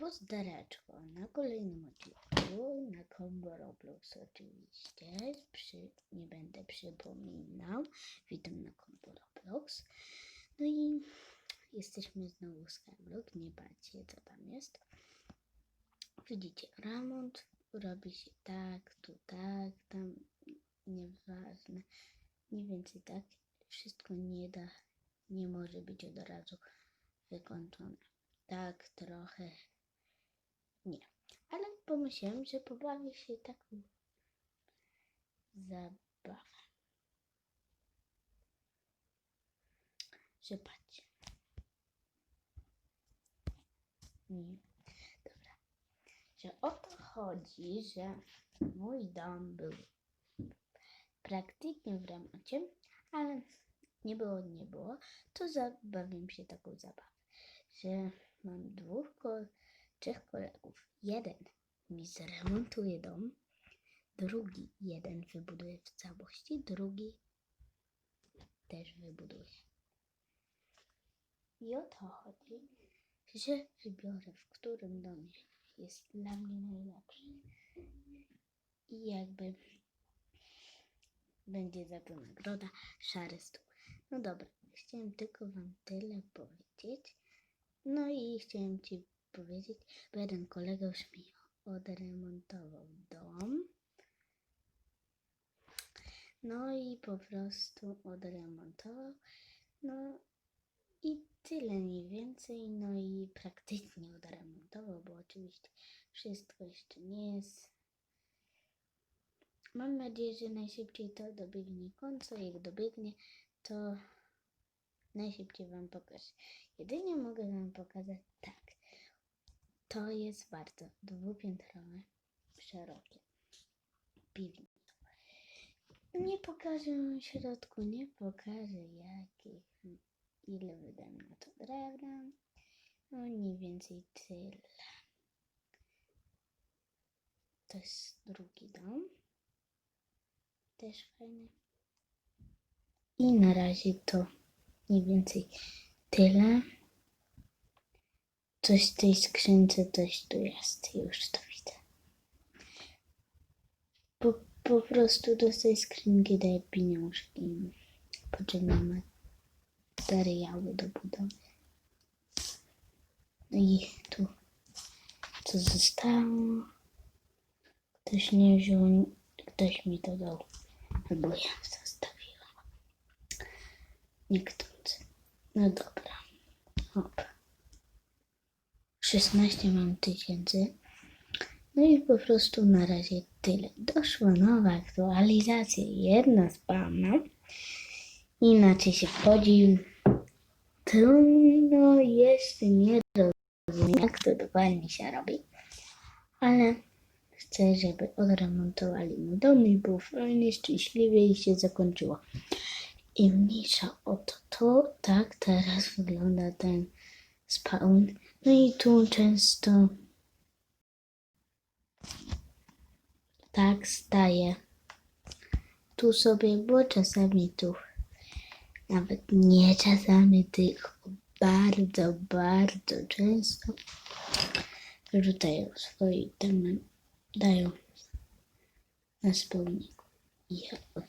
Pozdraczko na kolejnym odcinku na Combo Roblox oczywiście. Przy, nie będę przypominał. Witam na Combo Roblox. No i jesteśmy znowu w Skyblock. Nie patrzcie co tam jest. Widzicie, remont robi się tak, tu tak, tam nieważne. Mniej więcej tak. Wszystko nie da, nie może być od razu wykończone. Tak, trochę nie. Ale pomyślałem, że pobawię się taką zabawę. Że patrzcie. Nie. Dobra. Że o to chodzi, że mój dom był praktycznie w remoncie, ale nie było, nie było, to zabawiam się taką zabawę, że mam dwóch, ko- trzech kolegów. Jeden mi zremontuje dom, drugi jeden wybuduje w całości, drugi też wybuduje. I o to chodzi, że wybiorę, w którym domie jest dla mnie najlepszy. I jakby będzie za to nagroda szary stół. No dobra, chciałem tylko wam tyle powiedzieć. No i chciałem ci powiedzieć, bo jeden kolega już mi odremontował dom. No i po prostu odremontował. No i tyle mniej więcej. No i praktycznie odremontował, bo oczywiście wszystko jeszcze nie jest. Mam nadzieję, że najszybciej to dobiegnie końca. Jak dobiegnie, to najszybciej Wam pokażę. Jedynie mogę Wam pokazać tak. To jest bardzo dwupiętrowe, szerokie piwnice. Nie pokażę środku, nie pokażę jakich, ile wydam na to drewna. No mniej więcej tyle. To jest drugi dom. Też fajny. I na razie to mniej więcej tyle. Coś w tej skrzynce, coś tu jest. Już to widzę. Po, po prostu do tej skrzynki daję pieniążki. Potrzebne materiały do budowy. No i tu co zostało. Ktoś nie wziął, ktoś mi to dał. Albo ja zostawiłam. Niechcący. No dobra. Hop. 16 mam tysięcy. No i po prostu na razie tyle. Doszła nowa aktualizacja. Jedna spawna. Inaczej się wchodzi. Trudno jeszcze nie rozumiem, jak to dokładnie się robi. Ale chcę, żeby odremontowali mój dom i był fajnie, szczęśliwie i się zakończyło. I mniejsza o to, to tak teraz wygląda ten spawn. No i tu często tak staję. Tu sobie, bo czasami tu nawet nie czasami, tylko bardzo, bardzo często rzucają swoje itemy, dają na spełniku. Ja od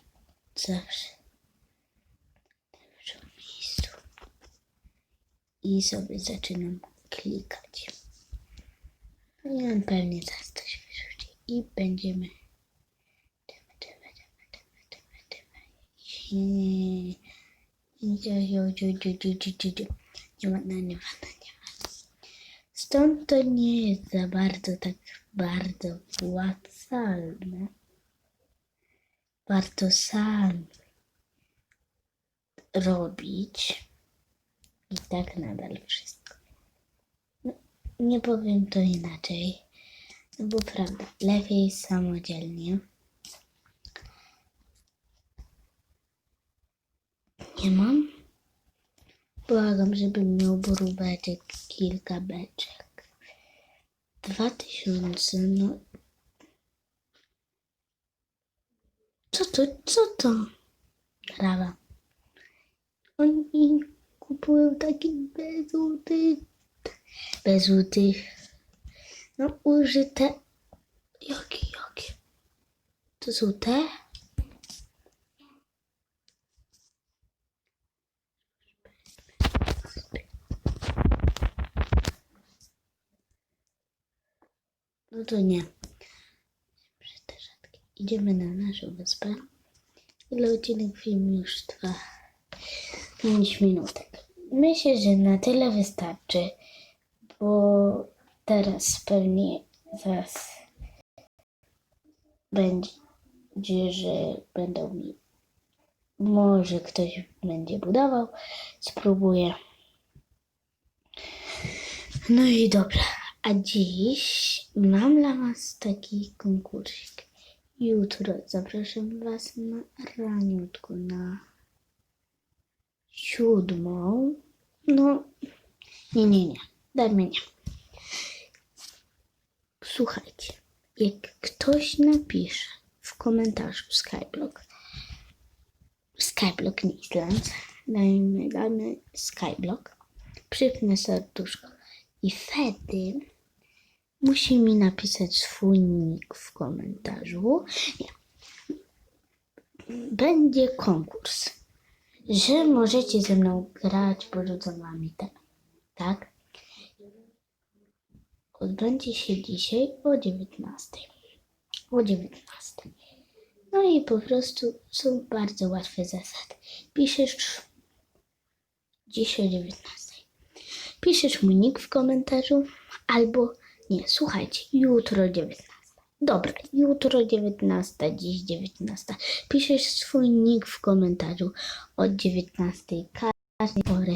zawsze i sobie zaczynam klikać. No i on pewnie zaraz coś wyrzuci i będziemy dymy, dymy, dymy, dymy, jo, jo, jo. Nie nie ładna, nie ładna. Stąd to nie jest za bardzo tak bardzo płacalne. Warto sam robić. I tak nadal wszystko. No, nie powiem to inaczej. No bo prawda, lepiej samodzielnie. Nie mam. Błagam, żebym miał boróweczek, kilka beczek. Dwa tysiące, no. Co to, co to? Trawa. Oni kupują takie bezuty, bezuty No użyte. Jakie, jakie? To są te? No to nie. Idziemy na naszą wyspę. Ile odcinek film już trwa? 5 minutek. Myślę, że na tyle wystarczy, bo teraz pewnie zaraz będzie, że będą mi. Może ktoś będzie budował. Spróbuję. No i dobra. A dziś mam dla Was taki konkursik. Jutro zapraszam Was na raniutko, na siódmą. No, nie, nie, nie. Dajmy nie. Słuchajcie, jak ktoś napisze w komentarzu Skyblock, Skyblock Island, dajmy, dajmy Skyblock, przypnę serduszko i wtedy musi mi napisać swój nick w komentarzu. Nie. Będzie konkurs, że możecie ze mną grać, porzucam wami ten, tak? Odbędzie się dzisiaj o 19. O 19. No i po prostu są bardzo łatwe zasady. Piszesz dzisiaj o 19. Piszesz mój nick w komentarzu albo nie, słuchajcie, jutro 19. Dobra, jutro 19, dziś 19. Piszesz swój nick w komentarzu od 19. Każdej pory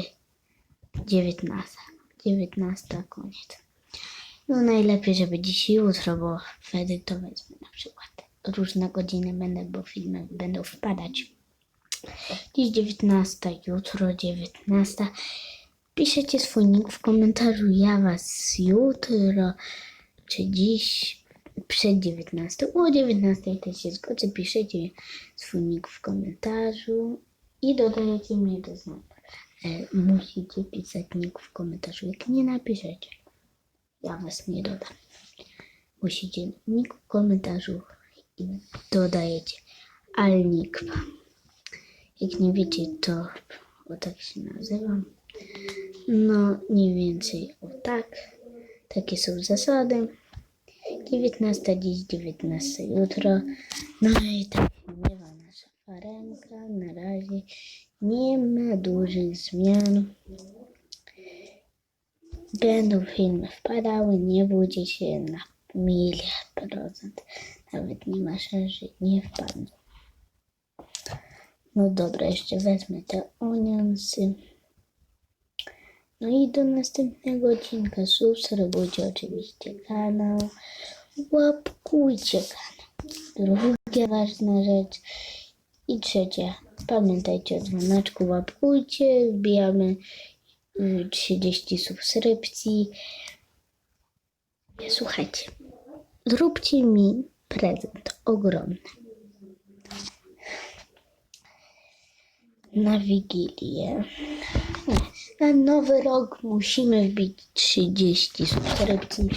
19. 19 koniec. No najlepiej, żeby dziś i jutro, bo wtedy to wezmę na przykład. Różne godziny będę, bo filmy będą wpadać. Dziś 19, jutro 19. Piszecie swój nick w komentarzu. Ja was jutro czy dziś przed 19. O 19 też się zgodzę. Piszecie swój nick w komentarzu i dodajecie mnie do znajomych. E, musicie pisać nick w komentarzu. Jak nie napiszecie, ja was nie dodam. Musicie nick w komentarzu i dodajecie Alnikwa. Jak nie wiecie, to o tak się nazywam. No, mniej więcej o tak. Takie są zasady. 19 dziś, 19 jutro. No i tak się miewa nasza farenka. Na razie nie ma dużych zmian. Będą filmy wpadały, nie bójcie się na miliard procent. Nawet nie ma szans, że nie wpadną. No dobra, jeszcze wezmę te onionsy. No i do następnego odcinka subskrybujcie oczywiście kanał, łapkujcie kanał. Druga ważna rzecz. I trzecia, pamiętajcie o dzwoneczku, łapkujcie, wbijamy y, 30 subskrypcji. Słuchajcie, zróbcie mi prezent ogromny. Na Wigilię. Na nowy rok musimy wbić 30 subskrypcji,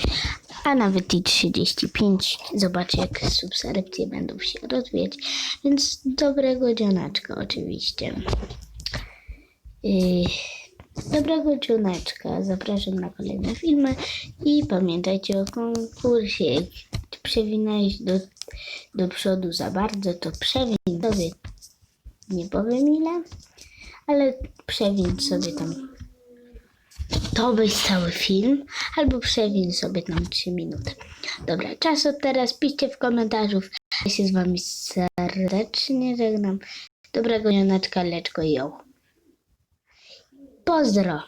a nawet i 35. Zobaczcie, jak subskrypcje będą się rozwijać. Więc dobrego dzionaczka oczywiście. Yy, dobrego dzioneczka. Zapraszam na kolejne filmy i pamiętajcie o konkursie. Przewinąłeś do, do przodu za bardzo, to przewin sobie, nie powiem ile, ale przewin sobie tam to być cały film, albo przewin sobie tam 3 minuty. Dobra, czas od teraz piszcie w komentarzu. Ja się z wami serdecznie żegnam. Dobrego janeczka, leczko i ją. Pozdro!